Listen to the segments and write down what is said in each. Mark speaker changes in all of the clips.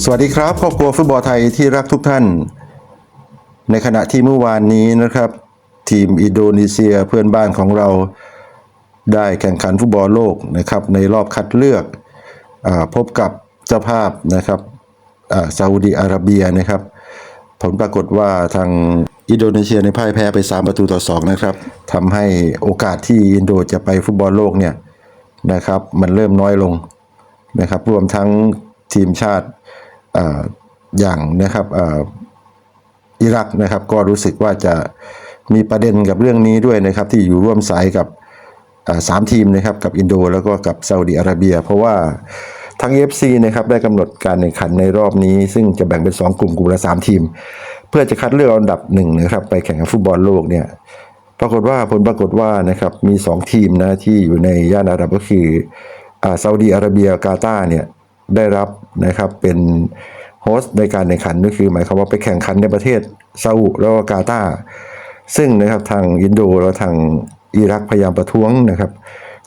Speaker 1: สวัสดีครับครอบครัวฟุตบอลไทยที่รักทุกท่าน ในขณะที่เมื่อวานนี้นะครับ ทีมอินโดนีเซียเพื่อนบ้านของเราได้แข่งขันฟุตบอลโลกนะครับในรอบคัดเลือกอพบกับเจ้าภาพนะครับซาอุดีอาระเบียนะครับ ผลปรากฏว่าทางอินโดนีเซียในพ่ายแพ้ไป 3 ประตูต่อ 2 นะครับทำให้โอกาสที่อินโดจะไปฟุตบอลโลกเนี่ยนะครับมันเริ่มน้อยลงนะครับรวมทั้งทีมชาติ อย่างนะครับอิรักนะครับก็รู้สึกว่าจะมีประเด็นกับเรื่องนี้ด้วยนะครับ ที่อยู่ร่วมสายกับสามทีมนะครับกับอินโดแล้วก็กับซาอุดีอาระเบีย เพราะว่าทั้ง FC นะครับได้กำหนดการแข่งขันในรอบนี้ ซึ่งจะแบ่งเป็น 2 กลุ่มกลุ่มละ 3 ทีม เพื่อจะคัดเลือกอันดับหนึ่งนะครับไปแข่งฟุตบอลโลกเนี่ยปรากฏว่าผลปรากฏว่านะครับมี 2 ทีมนะที่อยู่ในย่านอาหรับก็คืออ่าซาอุดีอาระเบียกาตาร์เนี่ย ได้รับนะครับเป็นโฮสต์ในการแข่งขันก็คือ หมายความว่าไปแข่งขันในประเทศซาอุแล้วก็กาตาร์ซึ่งนะครับทางอินโดและทางอิรักพยายามประท้วงนะครับ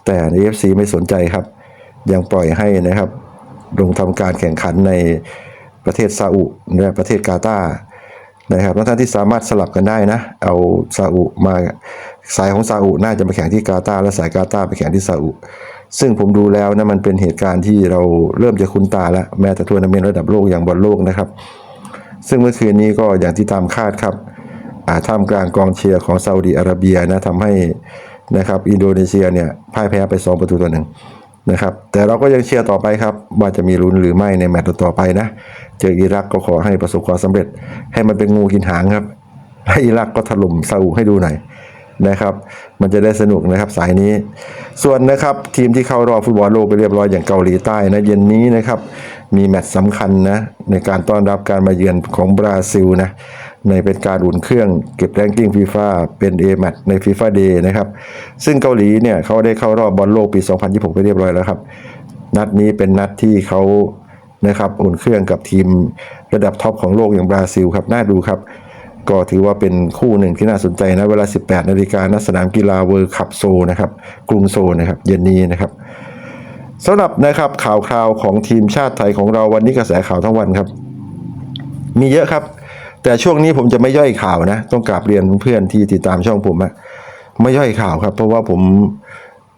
Speaker 1: แต่ใน FC ไม่สนใจครับ ยังปล่อยให้นะครับ ลงทำการแข่งขันในประเทศซาอุและประเทศกาตาร์นะครับแล้วท่านที่สามารถสลับกันได้นะ เอาซาอุมาสายของซาอุน่าจะมาแข่งที่กาตาร์และสายกาตาร์ไปแข่งที่ซาอุ ซึ่งผมดูแล้วนะมันเป็นเหตุการณ์ที่เราเริ่มจะคุ้นตาแล้วแม้แต่ทัวร์นาเมนต์ระดับโลกอย่างบอลโลกนะครับ ซึ่งเมื่อคืนนี้ก็อย่างที่ตามคาดครับอ่าท่ามกลางกองเชียร์ของซาอุดีอาระเบียนะทำให้นะครับอินโดนีเซียเนี่ยพ่ายแพ้ไป 2 ประตูต่อหนึ่งนะครับแต่เราก็ยังเชียร์ต่อไปครับ ว่าจะมีลุ้นหรือไม่ในแมตช์ต่อไปนะ เจออิรักก็ขอให้ประสบความสำเร็จ ให้มันเป็นงูกินหางครับ ให้อิรักก็ถล่มซาอุให้ดูหน่อย นะครับ มันจะได้สนุกนะครับสายนี้ ส่วนนะครับทีมที่เข้ารอบฟุตบอลโลกไปเรียบร้อยอย่างเกาหลีใต้นะเย็นนี้นะครับ มีแมตช์สำคัญนะในการต้อนรับการมาเยือนของบราซิลนะในเป็นการอุ่นเครื่องเก็บแรงกิ้งฟีฟ่าเป็น A แมตช์ในฟีฟ่าเดย์นะครับ ซึ่งเกาหลีเนี่ยเขาได้เข้ารอบบอลโลกปี 2026 ไปเรียบร้อยแล้วครับ นัดนี้เป็นนัดที่เขานะครับอุ่นเครื่องกับทีมระดับท็อปของโลกอย่างบราซิลครับน่าดูครับ ก็ถือว่าเป็นคู่หนึ่งที่น่าสนใจนะเวลา 18 นาฬิกาณสนามกีฬาเวิร์คัพโซนะครับกรุงโซนะครับเย็นนี้นะครับสำหรับนะครับข่าวคราวของทีมชาติไทยของเราวันนี้กระแสข่าวทั้งวันครับ มีเยอะครับ แต่ช่วงนี้ผมจะไม่ย่อยข่าวนะ ต้องกราบเรียนเพื่อนที่ติดตามช่องผมอะไม่ย่อยข่าวครับ เพราะว่าผม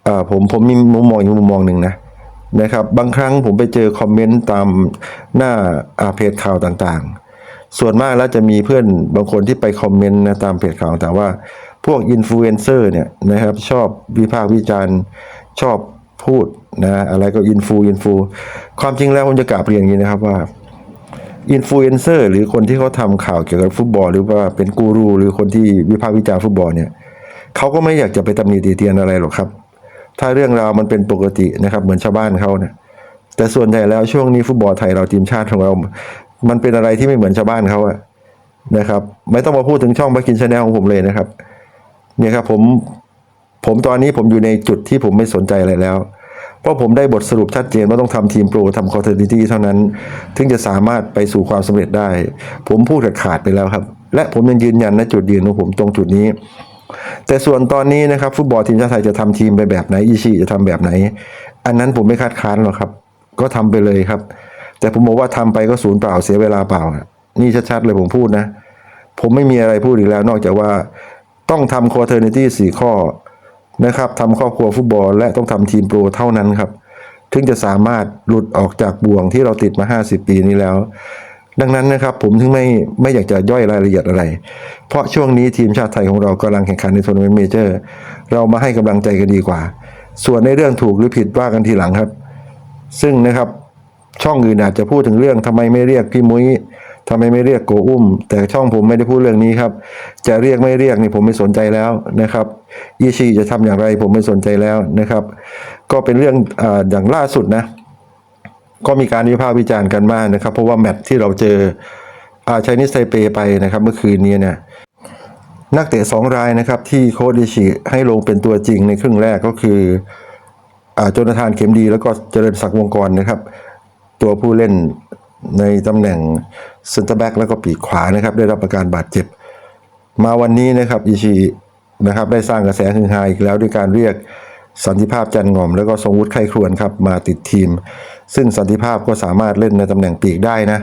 Speaker 1: เอ่อผมผมมีมุมมองอีกมุมมองหนึ่งนะนะครับ บางครั้งผมไปเจอคอมเมนต์ตามหน้าอาเพจข่าวต่างๆ ส่วนมากแล้วจะมีเพื่อนบางคนที่ไปคอมเมนต์นะตามเพจข่าวแต่ว่าพวกอินฟลูเอนเซอร์เนี่ยนะครับชอบวิพากษ์วิจารณ์ชอบพูดนะอะไรก็อินฟูอินฟูความจริงแล้วผมจะกราบเรียนอย่างนี้นะครับว่าอินฟลูเอนเซอร์หรือคนที่เขาทำข่าวเกี่ยวกับฟุตบอล หรือว่าเป็นกูรูหรือคนที่วิพากษ์วิจารณ์ฟุตบอลเนี่ยเขาก็ไม่อยากจะไปตำหนิตีเตียนอะไรหรอกครับ ถ้าเรื่องราวมันเป็นปกตินะครับเหมือนชาวบ้านเขาเนี่ยแต่ส่วนใหญ่แล้วช่วงนี้ฟุตบอลไทยเราทีมชาติของเรา มันเป็นอะไรที่ไม่เหมือนชาวบ้านเขาอะนะครับ ไม่ต้องมาพูดถึงช่องบักกินชาแนลของผมเลยนะครับ เนี่ยครับผมผมตอนนี้ผมอยู่ในจุดที่ผมไม่สนใจอะไรแล้ว เพราะผมได้บทสรุปชัดเจนว่าต้องทำทีมโปรทำคอร์เทอร์นิตี้เท่านั้น ถึงจะสามารถไปสู่ความสำเร็จได้ ผมพูดขาดไปแล้วครับ และผมยังยืนยันนะจุดยืนของผมตรงจุดนี้ แต่ส่วนตอนนี้นะครับ ฟุตบอลทีมชาติไทยจะทำทีมไปแบบไหนอิชิจะทำแบบไหน อันนั้นผมไม่คาดค้านหรอกครับ ก็ทำไปเลยครับ แต่ผมบอกว่าทำไปก็ศูนย์เปล่าเสียเวลาเปล่า นี่ชัดๆเลยผมพูดนะ ผมไม่มีอะไรพูดอีกแล้ว นอกจากว่าต้องทำ quaternity สี่ข้อนะครับทำครอบครัวฟุตบอล และต้องทำทีมโปรเท่านั้นครับ ถึงจะสามารถหลุดออกจากบ่วงที่เราติดมา 50 ปีนี้แล้ว ดังนั้นนะครับผมถึงไม่ไม่อยากจะย่อยรายละเอียดอะไร เพราะช่วงนี้ทีมชาติไทยของเรากำลังแข่งขันในทัวร์นาเมนต์เมเจอร์ เรามาให้กำลังใจกันดีกว่า ส่วนในเรื่องถูกหรือผิดว่ากันทีหลังครับ ซึ่งนะครับ ช่องอื่นอาจจะพูดถึงเรื่องทำไมไม่เรียกพี่มุ้ยทำไมไม่เรียกโกอุ้ม แต่ช่องผมไม่ได้พูดเรื่องนี้ครับ จะเรียกไม่เรียกนี่ผมไม่สนใจแล้วนะครับอีชีจะทำอย่างไรผมไม่สนใจแล้วนะครับ ก็เป็นเรื่องออย่างล่าสุดนะ ก็มีการวิพากษ์วิจารณ์กันมากนะครับ เพราะว่าแมตช์ที่เราเจออาชัยนิสไทเปไปนะครับ เมื่อคืนนี้เนี่ยนักเตะสองรายนะครับ ที่โค้ชดิชิให้ลงเป็นตัวจริงในครึ่งแรกก็คืออาโจนาธานเข็มดีแล้วก็เจริญศักดิ์วงกรนะครับ ตัวผู้เล่นในตำแหน่งเซนเตอร์แบ็กแล้วก็ปีกขวานะครับ ได้รับอาการบาดเจ็บ มาวันนี้นะครับอิชินะครับ ได้สร้างกระแสฮือฮาอีกแล้วด้วยการเรียกสันติภาพจันงอม แล้วก็ทรงวุฒิไข้ครวนครับมาติดทีม ซึ่งสันติภาพก็สามารถเล่นในตำแหน่งปีกได้นะ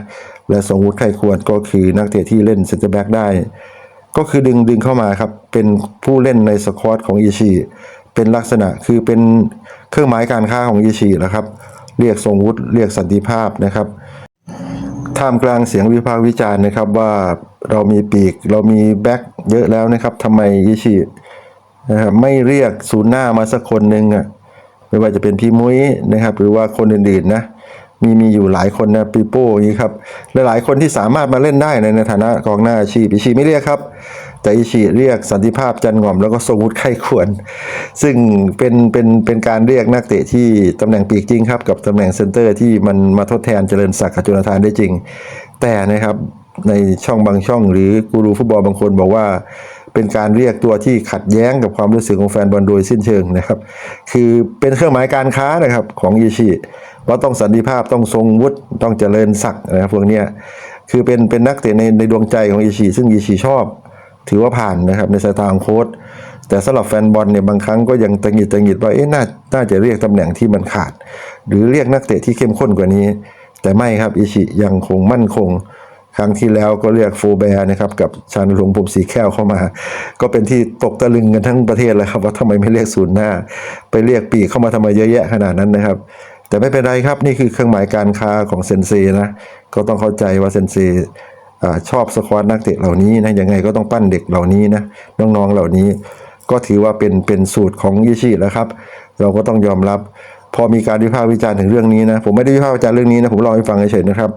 Speaker 1: และสงวุฒิไข้ควรก็คือนักเตะที่เล่นเซนเตอร์แบ็กได้ ก็คือดึงดึงเข้ามาครับ เป็นผู้เล่นในสควอตของอิชิเป็นลักษณะคือเป็นเครื่องหมายการค้าของอิชินะครับ เรียกทรงวุฒิเรียกสันติภาพนะครับท่ามกลางเสียงวิพากษ์วิจารณ์นะครับว่าเรามีปีกเรามีแบ็คเยอะแล้วนะครับทำไมอิชินะครับไม่เรียกศูนย์หน้ามาสักคนหนึ่งอะไม่ว่าจะเป็นพี่มุ้ยนะครับ หรือว่าคนอื่นๆนะมีมีอยู่หลายคนนะปีโป้อย่างนี้ครับและหลายคนที่สามารถมาเล่นได้ในในฐานะกองหน้าอาชีพอิชิไม่เรียกครับ แต่อิชิเรียกสันติภาพจันงอมแล้วก็ทรงวุฒิไข้ควร ซึ่งเป็นเป็นเป็นการเรียกนักเตะที่ตำแหน่งปีกจริงครับ กับตำแหน่งเซนเตอร์ที่มันมาทดแทนเจริญศักดิ์จุลธานได้จริง แต่นะครับในช่องบางช่อง หรือกูรูฟุตบอลบางคนบอกว่าเป็นการเรียกตัวที่ขัดแย้งกับความรู้สึกของแฟนบอลโดยสิ้นเชิงนะครับ คือเป็นเครื่องหมายการค้านะครับของอิชิว่าต้องสันติภาพต้องทรงวุฒิต้องเจริญศักดิ์นะครับพวกเนี้ยคือเป็นเป็นนักเตะในในดวงใจของอิชิซึ่งอิชิชอบ ถือว่าผ่านนะครับในสายตาของโค้ชแต่สำหรับแฟนบอลเนี่ยบางครั้งก็ยังตังหิดตังหิดว่าเอ๊ะน่าน่าจะเรียกตำแหน่งที่มันขาด หรือเรียกนักเตะที่เข้มข้นกว่านี้ แต่ไม่ครับอิชิยังคงมั่นคง ครั้งที่แล้วก็เรียกโฟแบร์นะครับกับชานรงค์ผมสีแก้วเข้ามา ก็เป็นที่ตกตะลึงกันทั้งประเทศเลยครับว่าทำไมไม่เรียกศูนย์หน้า ไปเรียกปีเข้ามาทำไมเยอะแยะขนาดนั้นนะครับ แต่ไม่เป็นไรครับนี่คือเครื่องหมายการค้าของเซนเซนะก็ต้องเข้าใจว่าเซนเซ อชอบสควอตนักเตะเหล่านี้นะยังไงก็ต้องปั้นเด็กเหล่านี้นะน้องๆเหล่านี้ ก็ถือว่าเป็นเป็นสูตรของยิชิแล้วครับ เราก็ต้องยอมรับ พอมีการวิพากษ์วิจารณ์ถึงเรื่องนี้นะ ผมไม่ได้วิพากษ์วิจารณ์เรื่องนี้นะผมเล่าให้ฟังเฉยๆนะครับ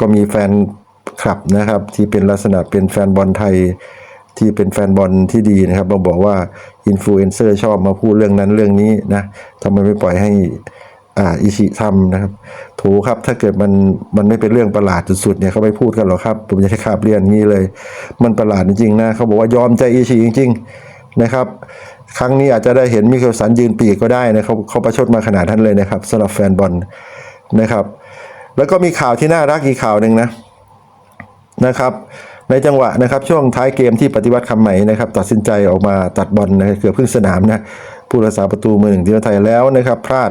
Speaker 1: ก็มีแฟนคลับนะครับ ที่เป็นลักษณะเป็นแฟนบอลไทยที่เป็นแฟนบอลที่ดีนะครับมาบอกว่าอินฟลูเอนเซอร์ชอบมาพูดเรื่องนั้นเรื่องนี้นะทำไมไม่ปล่อยให้ อ่าอิชิทำนะครับถูครับถ้าเกิดมันมันไม่เป็นเรื่องประหลาดสุดๆเนี่ยเขาไม่พูดกันหรอกครับ ผมจะให้คาบเรียนงี้เลย มันประหลาดจริงๆนะเขาบอกว่ายอมใจอิชิจริง ๆนะครับ ครั้งนี้อาจจะได้เห็นมิเคลสันยืนปีกก็ได้นะเขาเขาประชดมาขนาดนั้นเลยนะครับสำหรับแฟนบอลนะครับ แล้วก็มีข่าวที่น่ารักอีกข่าวหนึ่งนะนะครับในจังหวะนะครับช่วงท้ายเกมที่ปฏิวัติคำใหม่นะครับตัดสินใจออกมาตัดบอลนะเกือบครึ่งสนามนะผู้รักษาประตูมือหนึ่งทีมไทยแล้วนะครับพลาด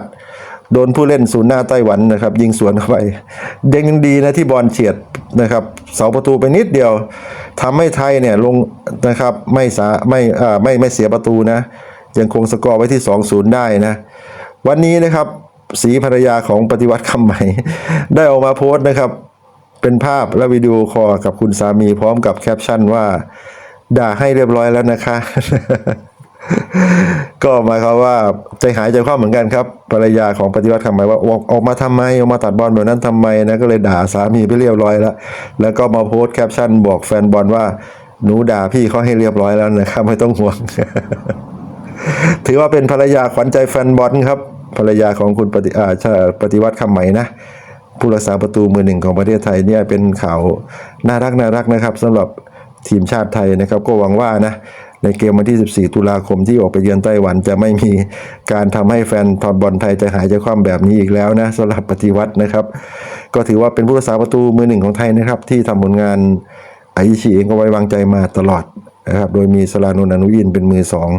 Speaker 1: โดนผู้เล่นศูนย์หน้าไต้หวันนะครับ ยิงสวนเข้าไปเด้งดีนะที่บอลเฉียดนะครับเสาประตูไปนิดเดียวทำให้ไทยเนี่ยลงนะครับไม่สาไม่อ่าไม่ไม่เสียประตูนะ ยังคงสกอร์ไว้ที่ 2-0 ได้นะ วันนี้นะครับสีภรรยาของปฏิวัติคำใหม่ ได้ออกมาโพสต์นะครับ เป็นภาพและวิดีโอคอลกับคุณสามีพร้อมกับแคปชั่นว่า ด่าให้เรียบร้อยแล้วนะคะ ก็หมายความว่าใจหายใจคว่ำเหมือนกันครับภรรยาของปฏิวัติคำหมายว่าออกออกมาทำไมออกมาตัดบอลแบบนั้นทำไมนะก็เลยด่าสามีไปเรียบร้อยแล้ว แล้วก็มาโพสต์แคปชั่นบอกแฟนบอลว่าหนูด่าพี่เขาให้เรียบร้อยแล้วนะครับไม่ต้องห่วง ถือว่าเป็นภรรยาขวัญใจแฟนบอลครับ ภรรยาของคุณปฏิอาชาปฏิวัติคำใหม่นะผู้รักษาประตูมือหนึ่งของประเทศไทยเนี่ยเป็นข่าวน่ารักน่ารักนะครับสำหรับทีมชาติไทยนะครับ ก็หวังว่านะ ในเกมวันที่ 14 ตุลาคมที่ออกไปเยือนไต้หวันจะไม่มีการทำให้แฟนบอลไทยใจหายใจคว่ำแบบนี้อีกแล้วนะสำหรับปฏิวัตินะครับ ก็ถือว่าเป็นผู้รักษาประตูมือหนึ่งของไทยนะครับ ที่ทำผลงานไอชิเองก็ไว้วางใจมาตลอดนะครับโดยมีสลานนอนุยินเป็นมือสอง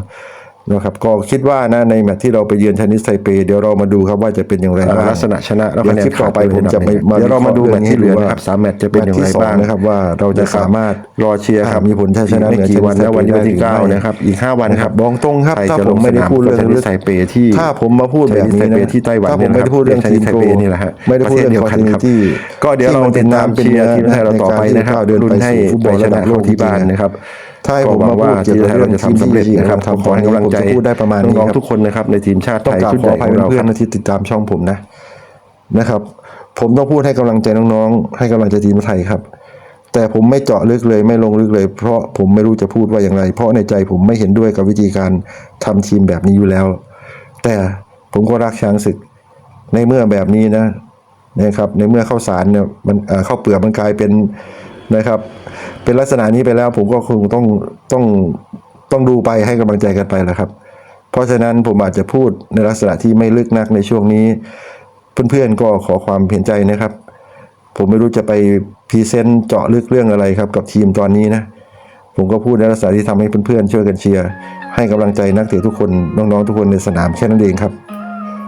Speaker 1: นะครับก็คิดว่านะในแมตช์ที่เราไปเยือนชนิสไทเป เดี๋ยวเรามาดูครับว่าจะเป็นอย่างไรบ้าง
Speaker 2: ลักษณะชนะแล้ว
Speaker 1: เดี๋ยว
Speaker 2: คะแนน
Speaker 1: คลิปต่อไป
Speaker 2: ขาด
Speaker 1: ผมจะไม่
Speaker 2: เดี๋ยวเรามาดูแมตช์ที่เหลือ
Speaker 1: ว่า
Speaker 2: นะครับสามแมตช์จะเป็นอย่างไร
Speaker 1: แมตช์ที่ส
Speaker 2: บ้าง
Speaker 1: นะครับว่าเราจะสามารถ
Speaker 2: รอเชียร์ครับ
Speaker 1: มีผลชัยชนะ
Speaker 2: อีกไม่กี่วัน
Speaker 1: เหนื
Speaker 2: นะ
Speaker 1: อ
Speaker 2: วันนี้วันที่
Speaker 1: ได้หรือ
Speaker 2: เก้า
Speaker 1: ไม่
Speaker 2: นะครับอีกห้าวันครับ
Speaker 1: บอกตรงครับ
Speaker 2: ไทย
Speaker 1: ถ้า
Speaker 2: จะ
Speaker 1: ผ
Speaker 2: ล
Speaker 1: ม
Speaker 2: ง
Speaker 1: ไม่ได้
Speaker 2: สนาม
Speaker 1: พูดเรื่อง
Speaker 2: กับชนิสไทเปที่
Speaker 1: ถ้าผมมาพูดแบบนี้
Speaker 2: ชนิสไท
Speaker 1: นะ
Speaker 2: เปที่ไต้หวัน
Speaker 1: ถ้าผมไม่ได้พูดเรื่อง
Speaker 2: ชนิ
Speaker 1: ที
Speaker 2: ส
Speaker 1: ม
Speaker 2: ไท
Speaker 1: โก
Speaker 2: เปนี่แหละฮะ
Speaker 1: ไม่ได้พูดเรื่อง
Speaker 2: ประเทศเดียวกันครับ
Speaker 1: ที่
Speaker 2: ก็เดี๋ยวเราติดตามเชียร์ทีมไทยเราต่อไปนะครับ
Speaker 1: เดิน
Speaker 2: ลุ้
Speaker 1: ไป
Speaker 2: นให้
Speaker 1: สู่ฟุตบอล
Speaker 2: ช
Speaker 1: ระดั
Speaker 2: นะ
Speaker 1: บโล
Speaker 2: โล
Speaker 1: ก
Speaker 2: กที่บ้านนะครับ
Speaker 1: ถ้าให้ผม
Speaker 2: ก็หวั
Speaker 1: มางพู
Speaker 2: ว่า
Speaker 1: ดเกี่ยว
Speaker 2: ทีม
Speaker 1: กับ
Speaker 2: ไทย
Speaker 1: เรื่
Speaker 2: เรา
Speaker 1: อง
Speaker 2: จะทำสำเร็จนะครับ
Speaker 1: ทีม
Speaker 2: ขอให้กำลังใจ
Speaker 1: ผมจะพูดได้ประมาณนี้
Speaker 2: น้อง
Speaker 1: ครับ
Speaker 2: ๆทุกคนนะครับในทีมชาติ
Speaker 1: ต้อ
Speaker 2: ไท
Speaker 1: ง
Speaker 2: ย
Speaker 1: กราบ
Speaker 2: ชุด
Speaker 1: ข
Speaker 2: ให
Speaker 1: อ
Speaker 2: ญ่
Speaker 1: อภัย
Speaker 2: ของเรา
Speaker 1: เพื่
Speaker 2: ค
Speaker 1: อน
Speaker 2: รับ
Speaker 1: ๆที่ติดตามช่องผมนะนะครับ ผมต้องพูดให้กำลังใจน้องๆ ให้กำลังใจทีมไทยครับ แต่ผมไม่เจาะลึกเลยไม่ลงลึกเลย เพราะผมไม่รู้จะพูดว่าอย่างไร เพราะในใจผมไม่เห็นด้วยกับวิธีการทำทีมแบบนี้อยู่แล้ว แต่ผมก็รักช้างศึกในเมื่อแบบนี้นะนะครับในเมื่อข้าวสารเนี่ยมันเอ่อข้าวเปลือกมันกลายเป็น นะครับ เป็นลักษณะนี้ไปแล้วผมก็คงต้องต้องต้องดูไปให้กำลังใจกันไปแหละครับ เพราะฉะนั้นผมอาจจะพูดในลักษณะที่ไม่ลึกนักในช่วงนี้ เพื่อนๆก็ขอความเห็นใจนะครับ ผมไม่รู้จะไปพรีเซนต์เจาะลึกเรื่องอะไรครับ กับทีมตอนนี้นะผมก็พูดในลักษณะที่ทำให้เพื่อนๆช่วยกันเชียร์ให้กำลังใจนักเตะทุกคนน้องๆทุกคนในสนามแค่นั้นเองครับ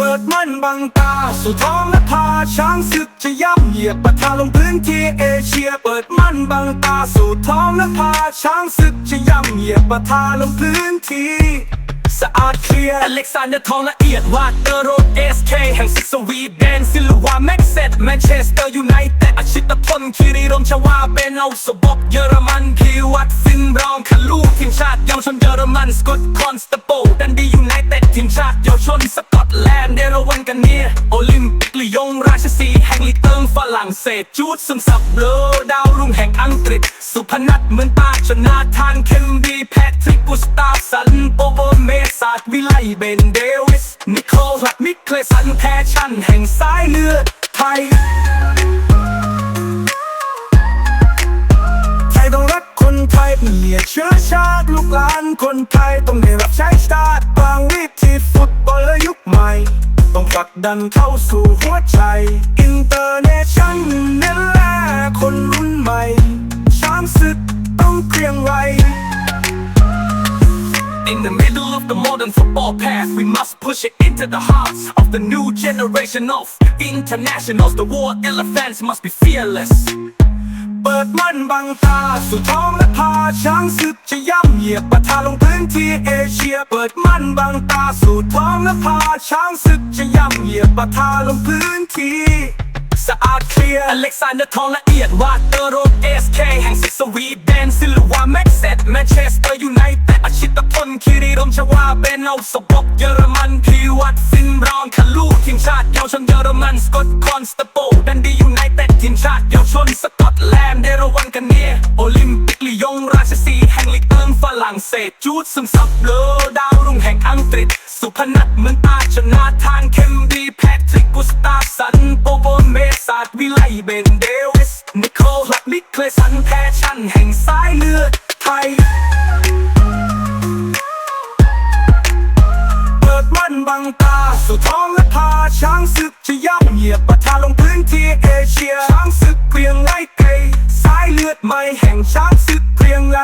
Speaker 3: เปิดมันบังตาสู่ท้องและพาช้างศึกจะย่ำเหยียบปะทะลงพื้นที่เอเชีย เปิดมันบังตาสู่ท้องและพาช้างศึกจะย่ำเหยียบปะทะลงพื้นที่ สะอาดเคลียร์
Speaker 4: อเล็กซานเดอร์ทองละเอียดวาดเตอร์โรดเอสเคแห่งซิกสวีเดนซิลวาแม็กเซตแมนเชสเตอร์ยูไนเต็ดอาชิตพลคีริรมชวาเบนเอาสบบเยอรมันคีวัดฟินบรองคาลูทีมชาติเยาวชนเยอรมันสกอตคอนสตาโปดันดียูไนเต็ดทีมชาติเยาวชนสกอตแลนด์เดรวันกันเนียโอลิมป ลียงราชสีห์แห่งลีกเติงฝรั่งเศสจูดซึมซับเลอดาวรุ่งแห่งอังกฤษ สุพนัทเหมือนตาชนาทานเคมดีแพทริกกุสตาสันโปโบเมสาดวิไลเบนเดวิสนิโคลัดมิเคลสันแพชชั่นแห่งสายเลือดไทย
Speaker 3: ไทยต้องรักคนไทยเปลี่ยเชื้อชาติลูกหลานคนไทยต้องได้รับใช้ชาติบางวิ ผลักดันเข้าสู่หัวใจ อินเตอร์เนชั่นนี่แหละคนรุ่นใหม่ ช้างศึกต้องเกรียงไกร
Speaker 4: In the middle of the modern football past, we must push it into the hearts of the new generation of internationals. The war elephants must be fearless.
Speaker 3: เปิดมันบังตาสู่ท้องและพาช้างศึกจะย่ำเหยียบปะทะลงพื้นที่เอเชีย เปิดมันบังตาสู่ท้องและพาช้างศึกจะย่ำเหยียบปะทะลงพื้นที่สะอาดเคลียร์
Speaker 4: อเล็กซานเดอร์ทองละเอียดวาเตอร์โรดเอสเคแห่งซิสวีเดนซิลวาแม็กเซตแมนเชสเตอร์ยูไนเต็ดอาชิตพลคิริรมชวาเบนเอาสบบเยอรมันพีวัด ซึมซับเลอดาวรุ่งแห่งอังกฤษ สุพนัทเมือนตาชนาทานเคมดีแพทริกกุสตาสันโปโบเมสาดวิไลเบนเดวิสนิโคลัดมิเคลสันแพชั่นแห่งสายเลือดไทย
Speaker 3: เปิดมันบังตาสู่ท้องและพาช้างศึกจะย่ำเหยียบปะทะลงพื้นที่เอเชียช้างศึกเกรียงไกรสายเลือดใหม่แห่งช้างศึกเกรียงไกร